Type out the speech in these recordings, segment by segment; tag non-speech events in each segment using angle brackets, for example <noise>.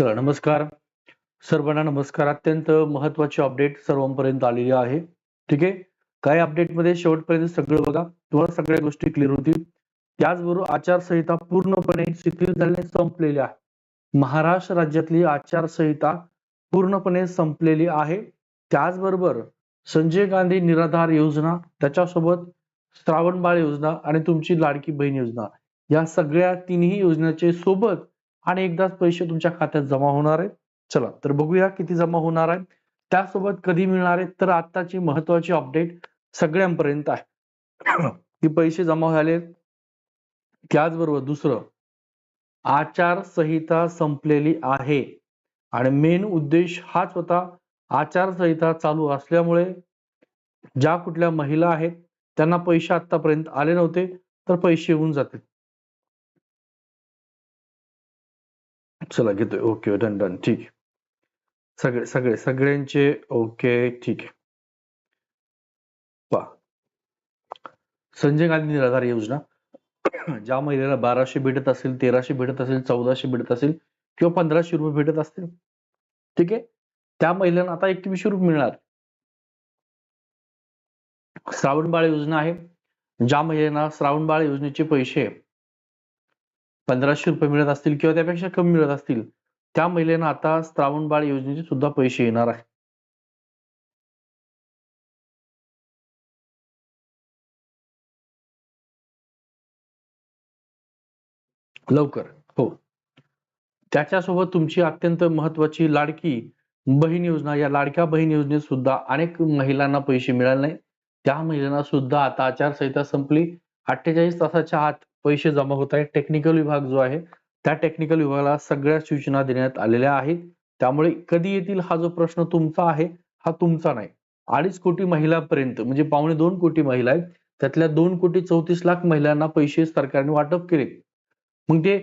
चला नमस्कार. सर्वांना नमस्कार. अत्यंत महत्वाची अपडेट सर्वांपर्यंत आलेली आहे. ठीक आहे? काय अपडेटमध्ये शेवटपर्यंत सगळं बघा. तुम्हाला सगळ्या गोष्टी क्लिअर होतील. त्याचबरोबर आचारसंहिता पूर्णपणे शिथिल झाल्याने संपलेली आहे. महाराष्ट्र राज्यातली आचारसंहिता पूर्णपणे संपलेली आहे. त्याचबरोबर संजय गांधी निराधार योजना त्याच्यासोबत श्रावणबाळ योजना आणि तुमची लाडकी बहीण योजना. या सगळ्या तिन्ही योजनेचे सोबत आणि एकदाच पैसे तुमच्या खात्यात जमा होणार आहेत. चला तर बघूया किती जमा होणार आहे त्यासोबत कधी मिळणार आहेत तर आताची महत्वाची अपडेट सगळ्यांपर्यंत आहे. <coughs> की पैसे जमा झाले त्याचबरोबर दुसरं आचारसंहिता संपलेली आहे. आणि मेन उद्देश हाच होता आचारसंहिता चालू असल्यामुळे ज्या कुठल्या महिला आहेत त्यांना पैसे आतापर्यंत आले नव्हते तर पैसे येऊन जातील. चला घेतोय. Okay done done. ठीक आहे. सगळे सगळे सगळ्यांचे ओके ठीक आहे. पहा. संजय गांधी निराधार योजना. ज्या महिलेला बाराशे भेटत असेल तेराशे भेटत असेल चौदाशे भेटत असेल किंवा पंधराशे रुपये भेटत असतील ठीक आहे? त्या महिलांना आता एकवीसशे रुपये मिळणार. श्रावण बाळ योजना आहे. ज्या महिलांना श्रावणबाळ योजनेचे पैसे पंधराशे रुपये मिळत असतील किंवा त्यापेक्षा कमी मिळत असतील त्या महिलेनं आता श्रावणबाळ योजनेचे सुद्धा पैसे येणार आहे. लवकर हो. त्याच्यासोबत तुमची अत्यंत महत्वाची लाडकी बहीण योजना या लाडक्या बहीण योजनेत सुद्धा अनेक महिलांना पैसे मिळाले नाही. त्या महिलांना सुद्धा आता आचारसंहिता संपली. अठ्ठेचाळीस तासाच्या आत पैसे जमा होत आहेत. टेक्निकल विभाग जो आहे त्या टेक्निकल विभागाला सगळ्या सूचना देण्यात आलेल्या आहेत. त्यामुळे कधी येतील हा जो प्रश्न तुमचा आहे हा तुमचा नाही. अडीच कोटी महिलांपर्यंत म्हणजे पावणे दोन कोटी महिला आहेत. त्यातल्या दोन कोटी चौतीस लाख महिलांना पैसे सरकारने वाटप केले. मग ते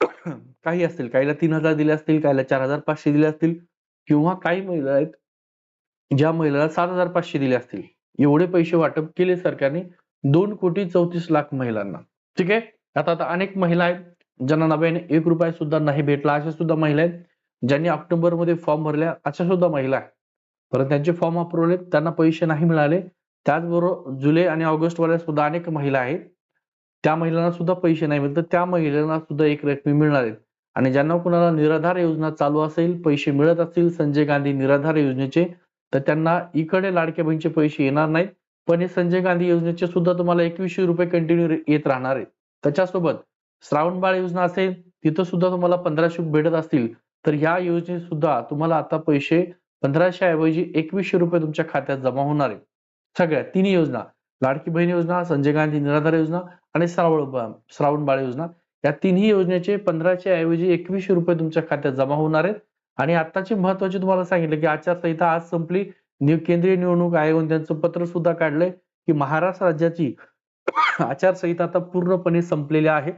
<coughs> काही असतील काहीला तीन हजार दिले असतील काहीला चार हजार पाचशे दिले असतील किंवा काही महिला आहेत ज्या महिलाला सात हजार पाचशे दिले असतील. एवढे पैसे वाटप केले सरकारने दोन कोटी चौतीस लाख महिलांना. ठीक आहे? आता आता अनेक महिला आहेत ज्यांना नव्याने एक रुपया सुद्धा नाही भेटला अशा सुद्धा महिला आहेत ज्यांनी ऑक्टोबरमध्ये फॉर्म भरल्या अशा सुद्धा महिला आहेत. परत त्यांचे फॉर्म अप्रुव्हल त्यांना पैसे नाही मिळाले. त्याचबरोबर जुलै आणि ऑगस्ट वाल्या सुद्धा अनेक महिला आहेत. त्या महिलांना सुद्धा पैसे नाही मिळत त्या महिलांना सुद्धा एक रकमी मिळणार आहेत आणि ज्यांना कुणाला निराधार योजना चालू असेल पैसे मिळत असतील संजय गांधी निराधार योजनेचे तर त्यांना इकडे लाडक्या बहिणीचे पैसे येणार नाहीत. पण हे संजय गांधी योजनेचे सुद्धा तुम्हाला एकवीसशे रुपये कंटिन्यू येत राहणार आहे. त्याच्यासोबत श्रावणबाळ योजना असेल तिथं सुद्धा तुम्हाला पंधराशे भेटत असतील. तर ह्या योजनेत सुद्धा तुम्हाला आता पैसे पंधराशे ऐवजी एकवीसशे रुपये तुमच्या खात्यात जमा होणार आहे. सगळ्या तिन्ही योजना लाडकी बहीण योजना संजय गांधी निराधार योजना आणि श्रावण श्रावण बाळ योजना या तिन्ही योजनेचे पंधराशे ऐवजी एकवीसशे रुपये तुमच्या खात्यात जमा होणार आहेत. आणि आताची महत्वाची तुम्हाला सांगितलं की आचारसंहिता आज संपली केंद्रीय निवडणूक आयोगाने त्यांचं पत्र सुद्धा काढलंय की महाराष्ट्र राज्याची <coughs> आचारसंहिता आता पूर्णपणे संपलेली आहे.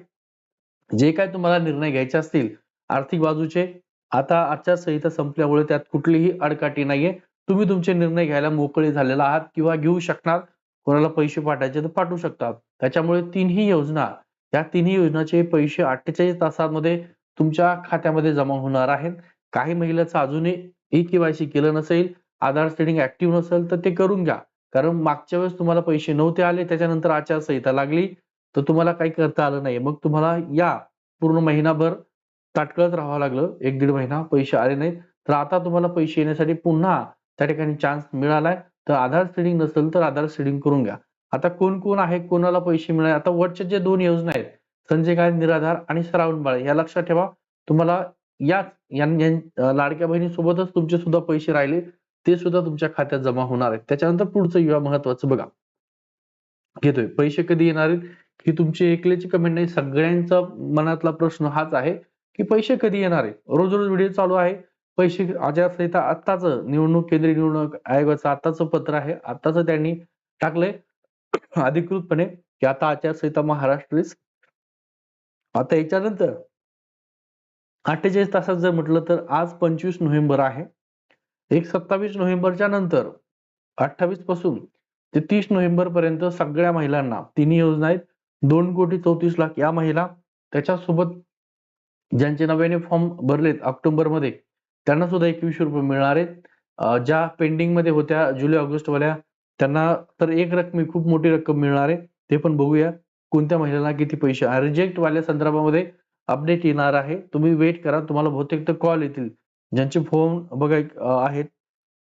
जे काय तुम्हाला निर्णय घ्यायचे असतील आर्थिक बाजूचे आता आचारसंहिता संपल्यामुळे त्यात कुठलीही अडकाटी नाहीये. तुम्ही तुमचे निर्णय घ्यायला मोकळे झालेला आहात किंवा घेऊ शकणार कोणाला पैसे पाठवायचे तर पाठवू शकतात त्याच्यामुळे तीनही योजना या तिन्ही योजनाचे पैसे अठ्ठेचाळीस तासांमध्ये तुमच्या खात्यामध्ये जमा होणार आहेत. काही महिलाचं अजूनही ई केवायसी केलं नसेल आधार सेटिंग ऍक्टिव्ह नसेल तर ते करून घ्या. कारण मागच्या वेळेस तुम्हाला पैसे नव्हते आले त्याच्यानंतर आचारसंहिता लागली तर तुम्हाला काही करता आलं नाही मग तुम्हाला या पूर्ण महिनाभर ताटकळत राहावं लागलं. एक दीड महिना पैसे आले नाहीत. तर आता तुम्हाला पैसे येण्यासाठी पुन्हा त्या ठिकाणी चान्स मिळालाय. तर आधार सेडिंग नसेल तर आधार सेडिंग करून घ्या. आता कोण कोण आहे कोणाला पैसे मिळाले आता वरच्या जे दोन योजना आहेत संजय गांधी निराधार आणि श्रावण या लक्षात ठेवा. तुम्हाला याच लाडक्या बहिणीसोबतच तुमचे सुद्धा पैसे राहिले. ते सुद्धा तुमच्या खात्यात जमा होणार आहे त्याच्यानंतर पुढचं युवा महत्वाचं बघा. घेतोय. पैसे कधी येणार आहेत? ही तुमची एकल्याची कमेंट नाही. सगळ्यांचा मनातला प्रश्न हाच आहे की पैसे कधी येणार आहे रोज रोज व्हिडिओ चालू आहे. पैसे आचारसंहिता आत्ताच निवडणूक केंद्रीय निवडणूक आयोगाचं आत्ताचं पत्र आहे. आत्ताच त्यांनी टाकलंय. अधिकृतपणे की आता आचारसंहिता महाराष्ट्र आता याच्यानंतर अठ्ठेचाळीस तासात जर म्हटलं तर आज पंचवीस नोव्हेंबर आहे. एक सत्तावीस नोव्हेंबरच्या नंतर अठ्ठावीसपासून ते तीस नोव्हेंबर पर्यंत सगळ्या महिलांना तिन्ही योजना आहेत. दोन कोटी चौतीस लाख या महिला त्याच्यासोबत ज्यांचे नव्याने फॉर्म भरलेत ऑक्टोबरमध्ये त्यांना सुद्धा एकवीसशे रुपये मिळणार आहेत. ज्या पेंडिंगमध्ये होत्या जुलै ऑगस्ट वाल्या त्यांना तर एक रकमी खूप मोठी रक्कम मिळणार आहे. ते पण बघूया कोणत्या महिलांना किती पैसे रिजेक्ट वाल्या संदर्भामध्ये अपडेट येणार आहे. तुम्ही वेट करा तुम्हाला बहुतेक तर कॉल येतील. ज्यांचे फॉर्म बघा आहेत.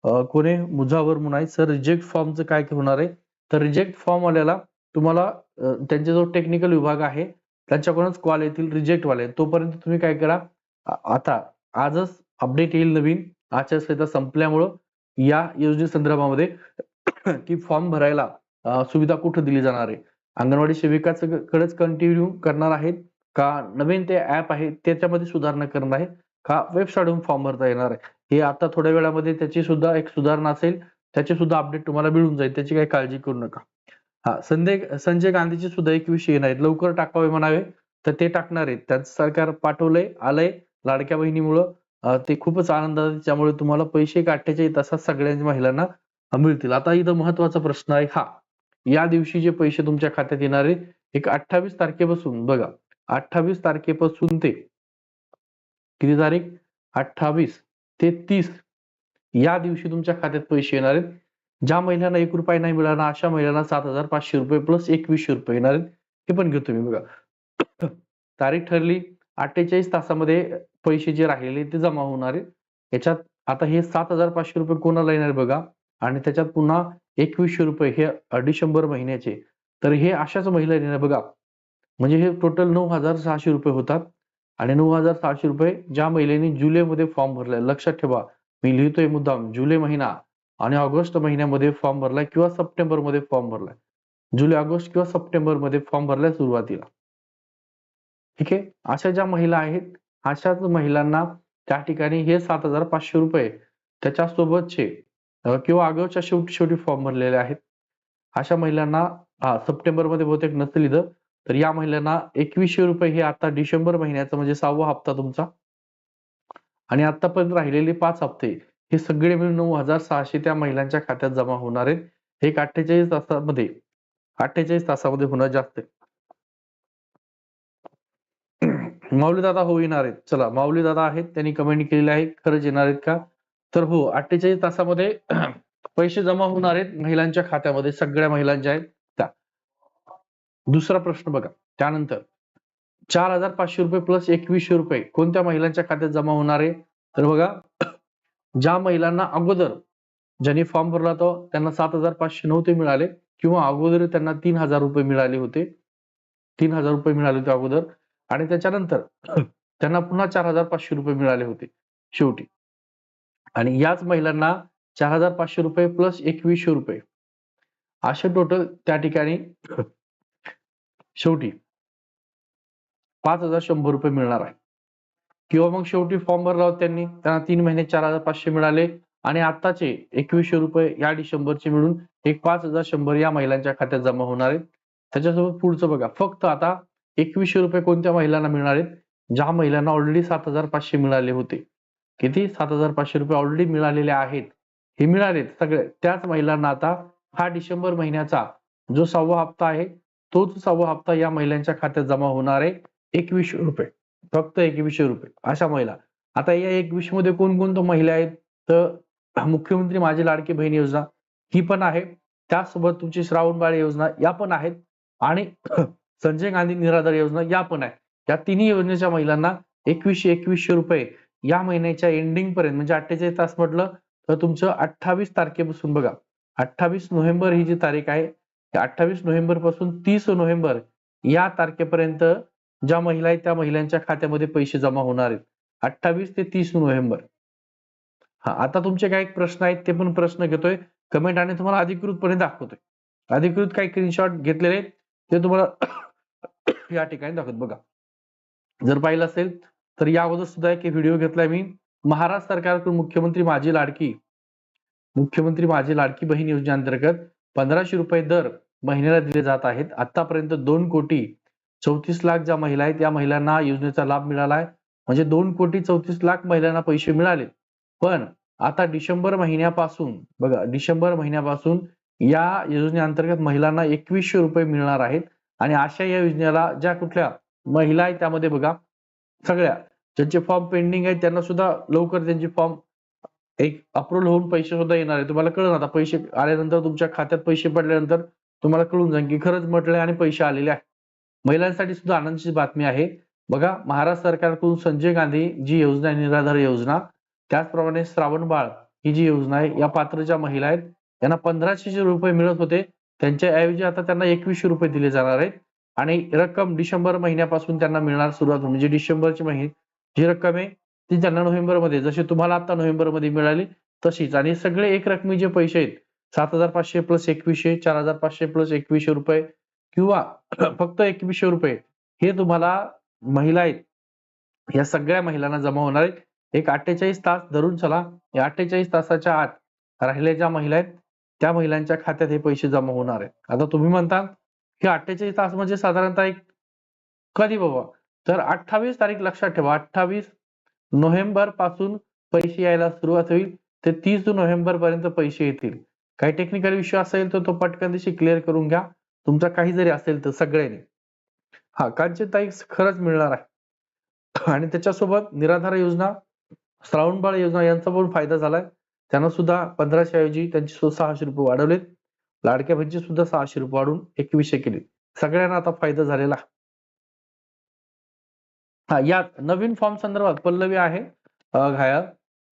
अं, कोणी मुजावर म्हणून आहे सर रिजेक्ट फॉर्मचं काय होणार आहे? तर रिजेक्ट फॉर्म वाल्याला तुम्हाला त्यांचा जो टेक्निकल विभाग आहे त्यांच्याकडूनच कॉल येतील रिजेक्ट वाले. तोपर्यंत तुम्ही काय करा आता आजच अपडेट येईल नवीन आचारसंहिता संपल्यामुळं या योजने संदर्भामध्ये <coughs> की फॉर्म भरायला सुविधा कुठं दिली जाणार आहे? अंगणवाडी सेविकाकडेच कंटिन्यू करणार आहेत का? नवीन ते ऍप आहे त्याच्यामध्ये सुधारणा करणार आहे का वेबसाईटवरून फॉर्म भरता येणार आहे? हे आता थोड्या वेळामध्ये त्याची सुद्धा एक सुधारणा असेल त्याची सुद्धा अपडेट तुम्हाला मिळून जाईल त्याची काही काळजी करू नका. हा संजय संजय गांधीची सुद्धा एक विषय येणार आहेत लवकर टाकावे म्हणावे तर ते टाकणार आहेत. त्यांचं सरकार पाठवलंय आलंय लाडक्या बहिणीमुळं. ते खूपच आनंद त्यामुळे तुम्हाला पैसे एक अठ्ठेचाळीस तासात सगळ्यांच्या महिलांना मिळतील. आता इथं महत्त्वाचा प्रश्न आहे. हा या दिवशी जे पैसे तुमच्या खात्यात येणार एक अठ्ठावीस तारखेपासून बघा. अठ्ठावीस तारखेपासून ते किती तारीख? अठ्ठावीस ते तीस. या दिवशी तुमच्या खात्यात पैसे येणार आहेत. ज्या महिलांना एक रुपये नाही मिळाला अशा महिलांना सात हजार पाचशे रुपये प्लस एकवीसशे रुपये येणार आहेत. हे पण घेतो मी बघा. <coughs> तारीख ठरली. अठ्ठेचाळीस तासामध्ये पैसे जे राहिलेले ते जमा होणार आहेत. याच्यात आता हे सात हजार पाचशे रुपये कोणाला येणार बघा? आणि त्याच्यात पुन्हा एकवीसशे रुपये हे डिसेंबर महिन्याचे. तर हे अशाच महिला येणार बघा. म्हणजे हे टोटल नऊ हजार सहाशे रुपये होतात. आणि नऊ हजार सहाशे रुपये ज्या महिलेने जुलैमध्ये फॉर्म भरलाय. लक्षात ठेवा मी लिहितोय मुद्दाम जुलै महिना आणि ऑगस्ट महिन्यामध्ये फॉर्म भरलाय किंवा सप्टेंबरमध्ये फॉर्म भरलाय. जुलै ऑगस्ट किंवा सप्टेंबरमध्ये फॉर्म भरलाय सुरुवातीला. ठीक आहे? अशा ज्या महिला आहेत अशाच महिलांना त्या ठिकाणी हे सात हजार पाचशे रुपये त्याच्यासोबतचे किंवा ऑगस्टच्या शेवटी शेवटी फॉर्म भरलेले आहेत. अशा महिलांना सप्टेंबरमध्ये सप्टेंबरमध्ये बहुतेक नसेल इथं तर या महिलांना एकवीसशे रुपये हे आता डिसेंबर महिन्याचा म्हणजे सहावा हप्ता तुमचा. आणि आतापर्यंत राहिलेले पाच हप्ते हे सगळे मिळून नऊ हजार सहाशे त्या महिलांच्या खात्यात जमा होणार आहेत. एक अठ्ठेचाळीस तासामध्ये अठ्ठेचाळीस तासामध्ये होणार जास्त माऊली दादा हो येणार आहेत. चला माऊली दादा आहेत त्यांनी कमेंट केलेले आहे खरंच येणार आहेत का? तर हो अठ्ठेचाळीस तासामध्ये पैसे जमा होणार आहेत महिलांच्या खात्यामध्ये सगळ्या महिलांच्या आहेत. दुसरा प्रश्न बघा. त्यानंतर चार हजार पाचशे रुपये प्लस एकवीसशे रुपये कोणत्या महिलांच्या खात्यात जमा होणार आहे? तर बघा ज्या महिलांना अगोदर ज्यांनी फॉर्म भरला तो त्यांना सात हजार पाचशे नव्हते मिळाले किंवा अगोदर त्यांना तीन हजार रुपये मिळाले होते. तीन हजार रुपये मिळाले होते अगोदर आणि त्याच्यानंतर <clears throat> त्यांना पुन्हा चार हजार पाचशे रुपये मिळाले होते शेवटी. आणि याच महिलांना चार हजार पाचशे रुपये प्लस एकवीसशे रुपये. असे टोटल त्या ठिकाणी शेवटी पाच हजार शंभर रुपये मिळणार आहे. किंवा मग शेवटी फॉर्म भरला होता त्यांनी त्यांना तीन महिने चार हजार पाचशे मिळाले आणि आताचे एकवीसशे रुपये या डिसेंबरचे मिळून एक पाच हजार शंभर या महिलांच्या खात्यात जमा होणार आहेत. त्याच्यासोबत पुढचं बघा फक्त आता एकवीसशे रुपये कोणत्या महिलांना मिळणार आहेत? ज्या महिलांना ऑलरेडी सात हजार पाचशे मिळाले होते. किती? सात हजार पाचशे रुपये ऑलरेडी मिळालेले आहेत. हे मिळालेत सगळे. त्याच महिलांना आता हा डिसेंबर महिन्याचा जो सहावा हप्ता आहे तोच सहावा हप्ता या महिलांच्या खात्यात जमा होणार आहे एकवीसशे रुपये. फक्त एकवीसशे रुपये. अशा महिला. आता या एकवीसमध्ये कोणकोणत्या महिला आहेत? तर मुख्यमंत्री माझी लाडकी बहीण योजना ही पण आहे. त्यासोबत तुमची श्रावण बाळ योजना या पण आहेत. आणि संजय गांधी निराधार योजना या पण आहे या तिन्ही योजनेच्या महिलांना एकवीसशे एकवीसशे रुपये या महिन्याच्या एंडिंग पर्यंत म्हणजे अठ्ठेचाळीस तास म्हटलं तर तुमचं अठ्ठावीस तारखेपासून बघा. अठ्ठावीस नोव्हेंबर ही जी तारीख आहे अठ्ठावीस नोव्हेंबरपासून तीस नोव्हेंबर या तारखेपर्यंत ज्या महिला आहेत त्या महिलांच्या खात्यामध्ये पैसे जमा होणार आहेत. अठ्ठावीस ते तीस नोव्हेंबर. हा आता तुमचे काही प्रश्न आहेत ते पण प्रश्न घेतोय. कमेंट आणि तुम्हाला अधिकृतपणे दाखवतोय. अधिकृत काही स्क्रीनशॉट घेतलेले आहेत, ते तुम्हाला या ठिकाणी दाखवत. बघा. जर पाहिलं असेल तर या अगोदर सुद्धा एक व्हिडिओ घेतलाय मी. महाराष्ट्र सरकारकडून मुख्यमंत्री माझी लाडकी मुख्यमंत्री माझी लाडकी बहीण योजनेअंतर्गत पंधराशे रुपये दर महिन्याला दिले जात आहेत. आतापर्यंत दोन कोटी चौतीस लाख ज्या महिला आहेत त्या महिलांना योजनेचा लाभ मिळाला आहे. म्हणजे दोन कोटी चौतीस लाख महिलांना पैसे मिळाले. पण आता डिसेंबर महिन्यापासून बघा डिसेंबर महिन्यापासून या योजनेअंतर्गत महिलांना एकवीसशे रुपये मिळणार आहेत. आणि अशा या योजनेला ज्या कुठल्या महिला आहेत त्यामध्ये बघा सगळ्या ज्यांचे फॉर्म पेंडिंग आहेत त्यांना सुद्धा लवकर त्यांचे फॉर्म एक अप्रुव्हल होऊन पैसे सुद्धा येणार आहे तुम्हाला कळलं आता पैसे आल्यानंतर तुमच्या खात्यात पैसे पडल्यानंतर तुम्हाला कळून जाईल की खरंच म्हटलंय आणि पैसे आलेले आहेत. महिलांसाठी सुद्धा आनंदाची बातमी आहे. बघा महाराष्ट्र सरकारकडून संजय गांधी जी योजना आहे निराधार योजना त्याचप्रमाणे श्रावण बाळ ही जी योजना आहे या पात्र ज्या महिला आहेत. त्यांना पंधराशे रुपये मिळत होते. त्यांच्या ऐवजी आता त्यांना एकवीसशे रुपये दिले जाणार आहेत. आणि रक्कम डिसेंबर महिन्यापासून त्यांना मिळणार सुरुवात होईल. म्हणजे डिसेंबरची महिने जी रक्कम आहे ती त्यांना नोव्हेंबरमध्ये जशी तुम्हाला आता नोव्हेंबरमध्ये मिळाली तशीच. आणि सगळे एक रकमी जे पैसे आहेत. सात हजार पाचशे प्लस एकवीसशे चार हजार पाचशे प्लस एकवीसशे रुपये किंवा <clears throat> फक्त एकवीसशे रुपये हे तुम्हाला महिला आहेत. या सगळ्या महिलांना जमा होणार आहेत. एक अठ्ठेचाळीस तास धरून चला. या अठ्ठेचाळीस तासाच्या आत राहिल्या ज्या महिला आहेत त्या महिलांच्या खात्यात हे पैसे जमा होणार आहेत. आता तुम्ही म्हणता की अठ्ठेचाळीस तास म्हणजे साधारणतः एक कधी बाबा? तर अठ्ठावीस तारीख लक्षात ठेवा. अठ्ठावीस नोव्हेंबरपासून पैसे यायला सुरुवात होईल. ते तीस नोव्हेंबर पर्यंत पैसे येतील. काही टेक्निकल इश्यू असेल तर तो पटकन दिवशी क्लिअर करून घ्या. तुमचा काही जरी असेल तर सगळ्यांनी. हा कांचनताई खरंच मिळणार आहे. आणि त्याच्यासोबत निराधार योजना श्रावणबाळ योजना यांचा पण फायदा झालाय. त्यांना सुद्धा पंधराशे ऐवजी त्यांचे सहाशे रुपये वाढवलेत. लाडक्या बहिणीचे सुद्धा सहाशे रुपये वाढून एकवीसशे केले. सगळ्यांना आता फायदा झालेला. हा यात नवीन फॉर्म संदर्भात पल्लवी आहे. अं, घायाळ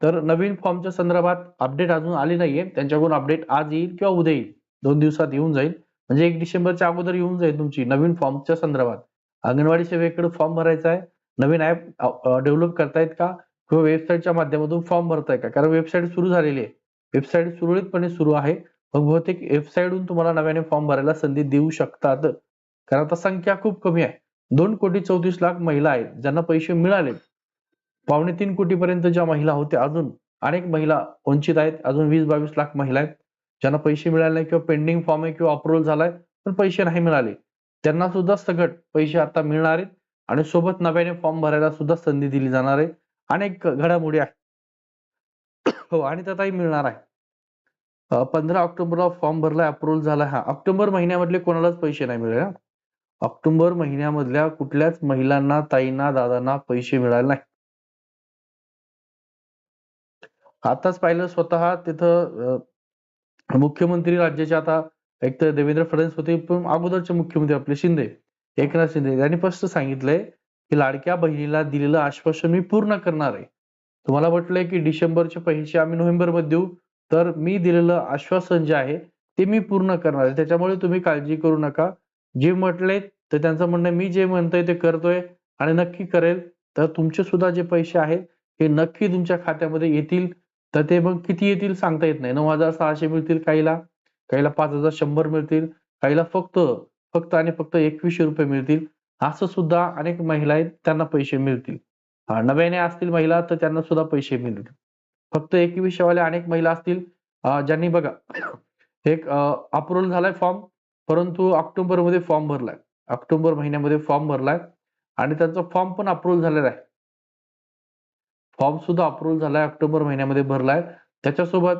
तर नवीन फॉर्मच्या संदर्भात अपडेट अजून आली नाहीये. त्यांच्याकडून अपडेट आज येईल किंवा उद्या येईल. दोन दिवसात येऊन जाईल. म्हणजे एक डिसेंबरच्या अगोदर येऊन जाईल तुमची नवीन फॉर्मच्या संदर्भात. अंगणवाडी सेवेकडे फॉर्म भरायचा आहे. नवीन ऍप डेव्हलप करतायत का? किंवा वेबसाईटच्या माध्यमातून फॉर्म भरताय का? कारण वेबसाईट सुरू झालेली आहे. वेबसाईट सुरळीतपणे सुरू आहे. मग बहुतेक वेबसाईटहून तुम्हाला नव्याने फॉर्म भरायला संधी देऊ शकतात. कारण आता संख्या खूप कमी आहे. दोन कोटी चौतीस लाख महिला आहेत ज्यांना पैसे मिळाले पावणे तीन कोटीपर्यंत ज्या महिला होत्या अजून अनेक महिला वंचित आहेत. अजून वीस बावीस लाख महिला आहेत. ज्यांना पैसे मिळाले नाही किंवा पेंडिंग फॉर्म आहे किंवा अप्रुव्हल झालाय पण पैसे नाही मिळाले. त्यांना सुद्धा सगट पैसे आता मिळणार आहेत आणि सोबत नव्याने फॉर्म भरायला सुद्धा संधी दिली जाणार आहे. अनेक घडामोडी आहेत. हो आणि त्यातही मिळणार आहे. पंधरा ऑक्टोबरला फॉर्म भरलाय अप्रुव्हल झाला हा ऑक्टोबर महिन्यामधले कोणालाच पैसे नाही मिळाले ऑक्टोबर महिन्यामधल्या कुठल्याच महिलांना ताईंना दादांना पैसे मिळाले नाही. आताच पाहिलं स्वतः तिथं मुख्यमंत्री राज्याचे आता एक तर देवेंद्र फडणवीस होते पण अगोदरचे मुख्यमंत्री आपले शिंदे एकनाथ शिंदे. यांनी स्पष्ट सांगितलंय की लाडक्या बहिणीला दिलेलं आश्वासन मी पूर्ण करणार आहे. तुम्हाला म्हटलंय की डिसेंबरचे पैसे आम्ही नोव्हेंबरमध्ये देऊ? तर मी दिलेलं आश्वासन जे आहे ते मी पूर्ण करणार आहे. त्याच्यामुळे तुम्ही काळजी करू नका. जे म्हटले तर त्यांचं म्हणणं आहे, मी जे म्हणतोय ते करतोय आणि नक्की करेल. तर तुमचे सुद्धा जे पैसे आहेत हे नक्की तुमच्या खात्यामध्ये येतील. तर ते मग किती येतील सांगता येत नाही. नऊ हजार सहाशे मिळतील काहीला काहीला पाच हजार शंभर मिळतील काहीला फक्त फक्त आणि फक्त एकवीसशे रुपये मिळतील. असं सुद्धा अनेक महिला आहेत त्यांना पैसे मिळतील. नव्याने असतील महिला तर त्यांना सुद्धा पैसे मिळतील. फक्त एकवीसशे वाल्या अनेक महिला असतील ज्यांनी बघा <coughs> एक अप्रुव्हल झालाय फॉर्म परंतु ऑक्टोबरमध्ये फॉर्म भरलाय. ऑक्टोबर महिन्यामध्ये फॉर्म भरलाय. आणि त्यांचा फॉर्म पण अप्रुव्हल झालेला आहे. फॉर्म सुद्धा अप्रुव्हल झालाय ऑक्टोबर महिन्यामध्ये भरलाय. त्याच्यासोबत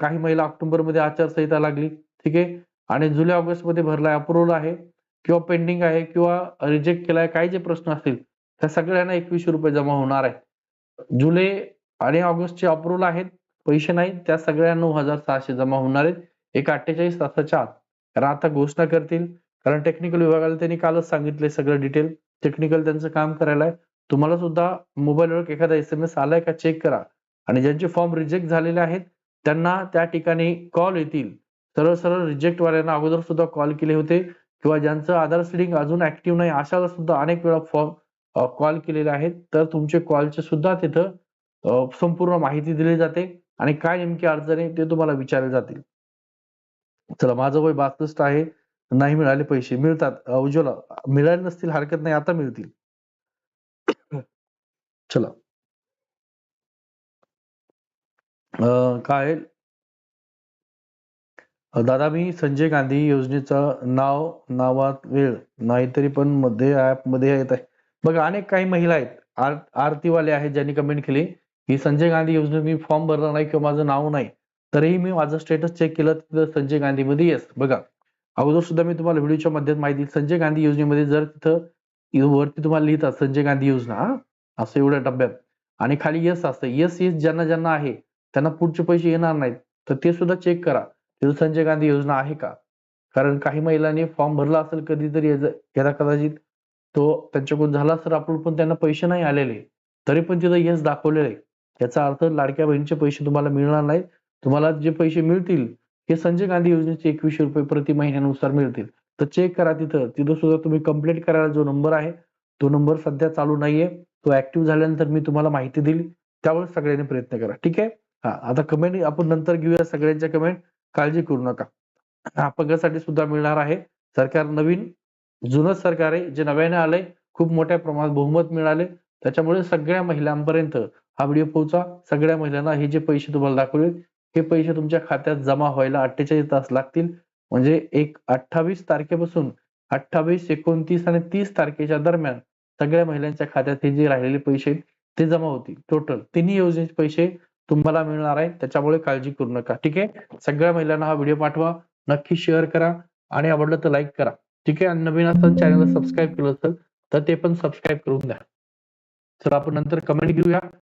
काही महिला ऑक्टोबरमध्ये आचारसंहिता लागली ठीक आहे? आणि जुलै ऑगस्टमध्ये भरलाय अप्रूव्हल आहे किंवा पेंडिंग आहे किंवा रिजेक्ट केलाय काही जे प्रश्न असतील त्या सगळ्यांना एकवीसशे रुपये जमा होणार आहे. जुलै आणि ऑगस्टचे अप्रूव्हल आहेत पैसे नाहीत त्या सगळ्या नऊ हजार सहाशे जमा होणार आहेत. एक अठ्ठेचाळीस तासाच्या आत. कारण आता घोषणा करतील कारण टेक्निकल विभागाला त्यांनी कालच सांगितले सगळं डिटेल टेक्निकल त्यांचं काम करायला आहे तुम्हाला सुद्धा मोबाईलवर एखादा एस एम एस आलाय का चेक करा. आणि ज्यांचे फॉर्म रिजेक्ट झालेले आहेत त्यांना त्या ठिकाणी कॉल येतील. सरळ सरळ रिजेक्ट वाल्यांना अगोदर सुद्धा कॉल केले होते किंवा ज्यांचं आधार सिडिंग अजून ऍक्टिव्ह नाही अशाला सुद्धा अनेक वेळा फॉर्म कॉल केलेले आहेत. तर तुमचे कॉलचे सुद्धा तिथं संपूर्ण माहिती दिली जाते आणि काय नेमकी अडचण आहे ते तुम्हाला विचारले जातील. चला माझं वय बासष्ट आहे. नाही मिळाले पैसे. मिळतात. उज्ज्वला मिळाले नसतील हरकत नाही. आता मिळतील. चला. अं, काय? आहे? दादा मी संजय गांधी योजनेचं नाव नावात वेळ नाहीतरी पण मध्ये ऍपमध्ये येत आहे. बघा अनेक काही महिला आहेत. आर आरतीवाले आहेत ज्यांनी कमेंट केली की संजय गांधी योजनेत मी फॉर्म भरला नाही किंवा माझं नाव नाही तरीही मी माझं स्टेटस चेक केलं तिथं संजय गांधी मध्ये येस. बघा अगोदर सुद्धा मी तुम्हाला व्हिडिओच्या मध्यात माहिती संजय गांधी योजनेमध्ये जर तिथं वरती तुम्हाला लिहितात संजय गांधी योजना असं एवढ्या डब्यात. आणि खाली यस असतं. यस यस ज्यांना ज्यांना आहे त्यांना पुढचे पैसे येणार नाहीत. तर ते सुद्धा चेक करा. तिथं संजय गांधी योजना आहे का? कारण काही महिलांनी फॉर्म भरला असेल कधीतरी याचा कदाचित तो त्यांच्याकडून झाला असेल अप्रूव्ह पण त्यांना पैसे नाही आलेले. तरी पण तिथं यस दाखवलेलं आहे. याचा अर्थ लाडक्या बहिणीचे पैसे तुम्हाला मिळणार नाहीत. तुम्हाला जे पैसे मिळतील हे संजय गांधी योजनेचे एकवीसशे रुपये प्रति महिन्यानुसार मिळतील. तर चेक करा तिथं. तिथं सुद्धा तुम्ही कंप्लेंट करायला जो नंबर आहे तो नंबर सध्या चालू नाहीये. तो ऍक्टिव्ह झाल्यानंतर मी तुम्हाला माहिती दिली त्यावेळेस सगळ्यांनी प्रयत्न करा. ठीक आहे? हा आता कमेंट आपण नंतर घेऊया सगळ्यांच्या कमेंट काळजी करू नका. अपंगासाठी सुद्धा मिळणार आहे. सरकार नवीन जुनच सरकार आहे जे नव्याने आलंय. खूप मोठ्या प्रमाणात बहुमत मिळाले. त्याच्यामुळे सगळ्या महिलांपर्यंत हा व्हिडिओ पोहोचा. सगळ्या महिलांना हे जे पैसे तुम्हाला दाखवले हे पैसे तुमच्या खात्यात जमा व्हायला अठ्ठेचाळीस तास लागतील. म्हणजे एक अठ्ठावीस तारखेपासून अठ्ठावीस एकोणतीस आणि तीस तारखेच्या दरम्यान सगळ्या महिलांच्या खात्यात हे जे राहिलेले पैसे आहेत ते जमा होतील. टोटल तिन्ही योजनेचे पैसे तुम्हाला मिळणार आहे त्याच्यामुळे काळजी करू नका. ठीक आहे? सगळ्या महिलांना हा व्हिडिओ पाठवा. नक्की शेअर करा आणि आवडलं तर लाईक करा. ठीक आहे? आणि नवीन असताना चॅनलला सबस्क्राईब केलं असेल तर ते पण सबस्क्राईब करून द्या. तर आपण नंतर कमेंट घेऊया.